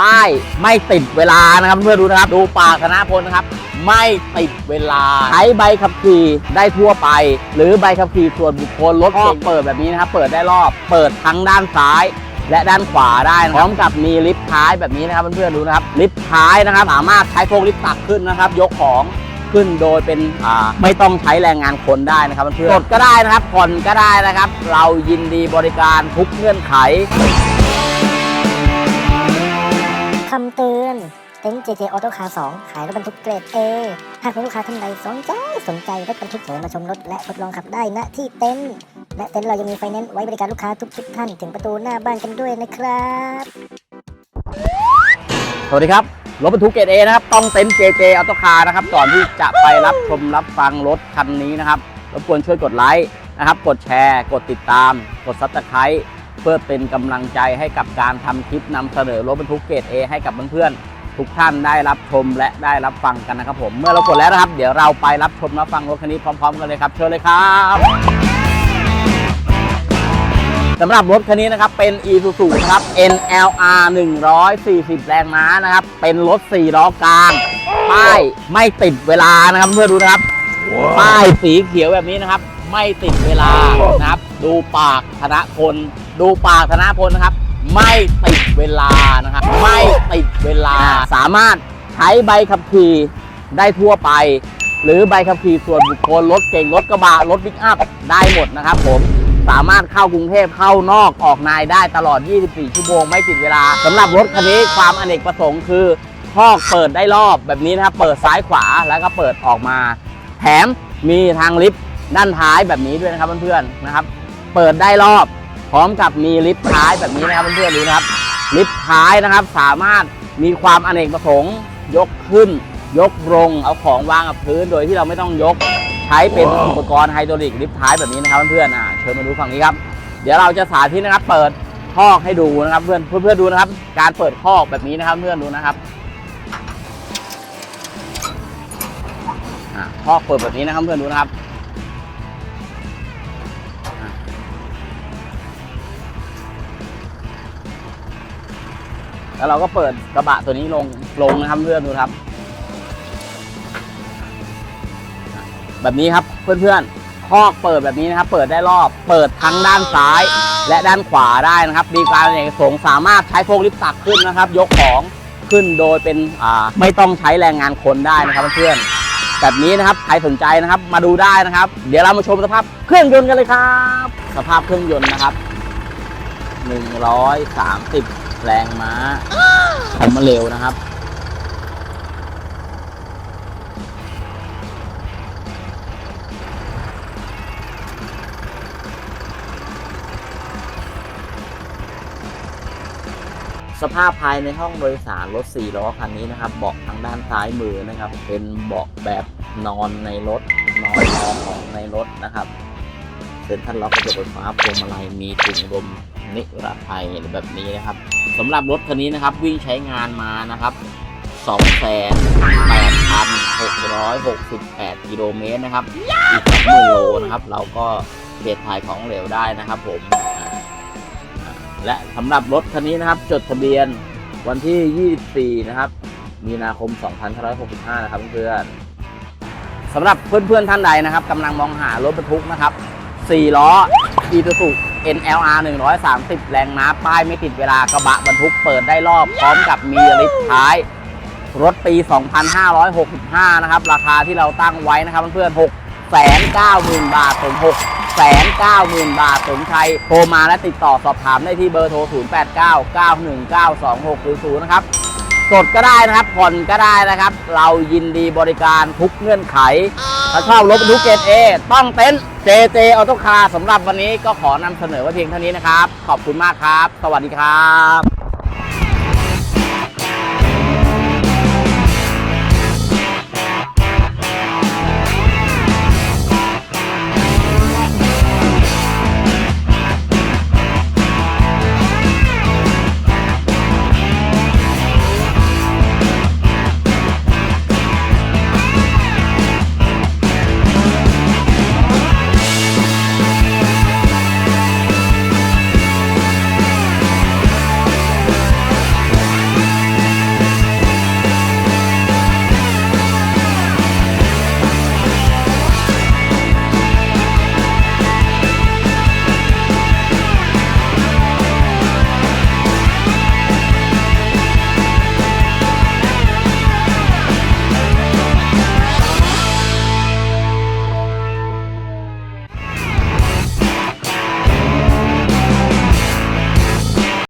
ป้ายไม่ติดเวลานะครับเพื่อนๆดูนะครับดูปากธนพลนะครับ ไม่ติดเวลาใช้ใบขับขี่ได้ทั่วไป หรือใบขับขี่ส่วนบุคคลรถเก่งเปิดแบบนี้นะครับ เปิดได้รอบ เปิดทั้งด้านซ้ายและด้านขวาได้นะพร้อมกับมีลิฟต์ท้ายแบบนี้นะครับเพื่อนๆดูนะครับ ลิฟต์ท้ายนะครับ สามารถใช้พวกลิฟต์ตักขึ้นนะครับ ยกของขึ้นโดยเป็นอ่าไม่ต้องใช้แรงงานคนได้นะครับเพื่อนๆกดก็ได้นะครับผ่อนก็ได้นะครับ เรายินดีบริการทุกเงื่อนไขคำเตือนเต็นท์ JJ Auto Car 2 ขายรถบรรทุกเกรด A หากมีลูกค้าท่านใดสนใจสนใจรถบรรทุกเสริมาชมรถและทดลองขับได้ณที่เต็นท์และเต็นท์เรายังมีไฟแนนซ์ไว้บริการลูกค้าทุกทุกๆท่านถึงประตูหน้าบ้านกันด้วยนะครับ สวัสดีครับ รถบรรทุกเกรดเอนะครับ ต้องเต็นท์ JJ ออโตคาร์นะครับ ก่อนที่จะไปรับชมรับฟังรถคันนี้นะครับ รบกวนช่วยกดไลค์นะครับ กดแชร์ กดติดตาม กดซับสไครต์ เพื่อเป็นกำลังใจให้กับการทำคลิปนำเสนอรถบรรทุกเกรด A ให้กับเพื่อนๆทุกท่านได้รับชมและได้รับฟังกันนะครับผม เมื่อเรากดแล้วนะครับ เดี๋ยวเราไปรับชมรับฟังรถคันนี้พร้อม ๆ กันเลยครับ เชิญเลยครับสำหรับรถคันนี้นะครับเป็น Isuzu นะครับ NLR 140 แรงม้านะครับ เป็นรถ 4 ล้อกลาง ป้ายไม่ติดเวลานะครับเพื่อนดูนะครับ ป้ายสีเขียวแบบนี้นะครับ ไม่ติดเวลานะครับ ดูปากธนพล ดูปากธนพลนะครับ ไม่ติดเวลานะครับ ไม่ติดเวลา สามารถใช้ใบขับขี่ได้ทั่วไป หรือใบขับขี่ส่วนบุคคลรถเก่งรถกระบะรถปิกอัพได้หมดนะครับผมสามารถเข้ากรุงเทพเข้านอกออกนายได้ตลอด 24 ชั่วโมงไม่ติดเวลาสำหรับรถคันนี้ความอเนกประสงค์คือคอกเปิดได้รอบแบบนี้นะครับ เปิดซ้ายขวาแล้วก็เปิดออกมา แถมมีทางลิฟต์ด้านท้ายแบบนี้ด้วยนะครับเพื่อนๆนะครับ เปิดได้รอบ พร้อมกับมีลิฟต์ท้ายแบบนี้นะครับเพื่อนๆดูนะครับ ลิฟต์ท้ายนะครับสามารถมีความอเนกประสงค์ ยกขึ้น ยกลงเอาของวางกับพื้นโดยที่เราไม่ต้องยกใช้เป็นอุปกรณ์ไฮดรอลิกลิฟต์ท้ายแบบนี้นะครับเพื่อนๆอ่าเชิญมาดูฝั่งนี้ครับ เดี๋ยวเราจะสาธิตนะครับเปิดคอกให้ดูนะครับเพื่อนเพื่อนๆดูนะครับ การเปิดคอกแบบนี้นะครับเพื่อนดูนะครับอ่าคอกเปิดแบบนี้นะครับเพื่อนดูนะครับ แล้วเราก็เปิดกระบะตัวนี้ลงลงนะครับเพื่อนดูครับ แบบนี้ครับเพื่อนๆคอกเปิดแบบนี้นะครับ เปิดได้รอบ เปิดทั้งด้านซ้าย และด้านขวาได้นะครับ มีการเนกสงสามารถใช้พวกลิฟต์ตักขึ้นนะครับ ยกของขึ้นโดยเป็นไม่ต้องใช้แรงงานคนได้นะครับเพื่อนแบบนี้นะครับใครสนใจนะครับ มาดูได้นะครับ เดี๋ยวเรามาชมสภาพเครื่องยนต์กันเลยครับ สภาพเครื่องยนต์นะครับ130 แรงม้าทำมาเร็วนะครับ สภาพภายในห้องโดยสารรถ4ล้อคันนี้นะครับ เบาะทางด้านซ้ายมือนะครับ เป็นเบาะแบบนอนในรถนอนนอนของในรถนะครับ เซ็นทรัลล็อกกระจกไฟฟ้าพวงมาลัยมีถุงลมนิรภัยแบบนี้นะครับสำหรับรถคันนี้นะครับวิ่งใช้งานมานะครับ 28,668 กิโลเมตรนะครับอีก20,000โลนะครับ เราก็เบียดถ่ายของเหลวได้นะครับผม และสำหรับรถคันนี้นะครับ จดทะเบียนวันที่ 24 นะครับ มีนาคม 2565 นะครับเพื่อนสำหรับเพื่อนๆท่านใดนะครับกำลังมองหารถบรรทุกนะครับ 4 ล้อ Isuzu NLR 130 แรงม้าป้ายไม่ติดเวลากระบะบรรทุกเปิดได้รอบ พร้อมกับมีลิฟต์ท้าย รถปี 2565 นะครับ ราคาที่เราตั้งไว้นะครับเพื่อนๆ6 9 0 0 0 0 บาทถึง6 9 0 0 0 0 บาทสนใจโทรมาและติดต่อสอบถามได้ที่เบอร์โทร 0 8 9 9 1 9 2 6 0 0นะครับ สดก็ได้นะครับ ผ่อนก็ได้นะครับ เรายินดีบริการทุกเงื่อนไข ถ้าชอบรถบรรทุกเกรดเอต้องเต็นท์ JJ Auto Car สำหรับวันนี้ก็ขอนำเสนอไว้เพียงเท่านี้นะครับ ขอบคุณมากครับ สวัสดีครับ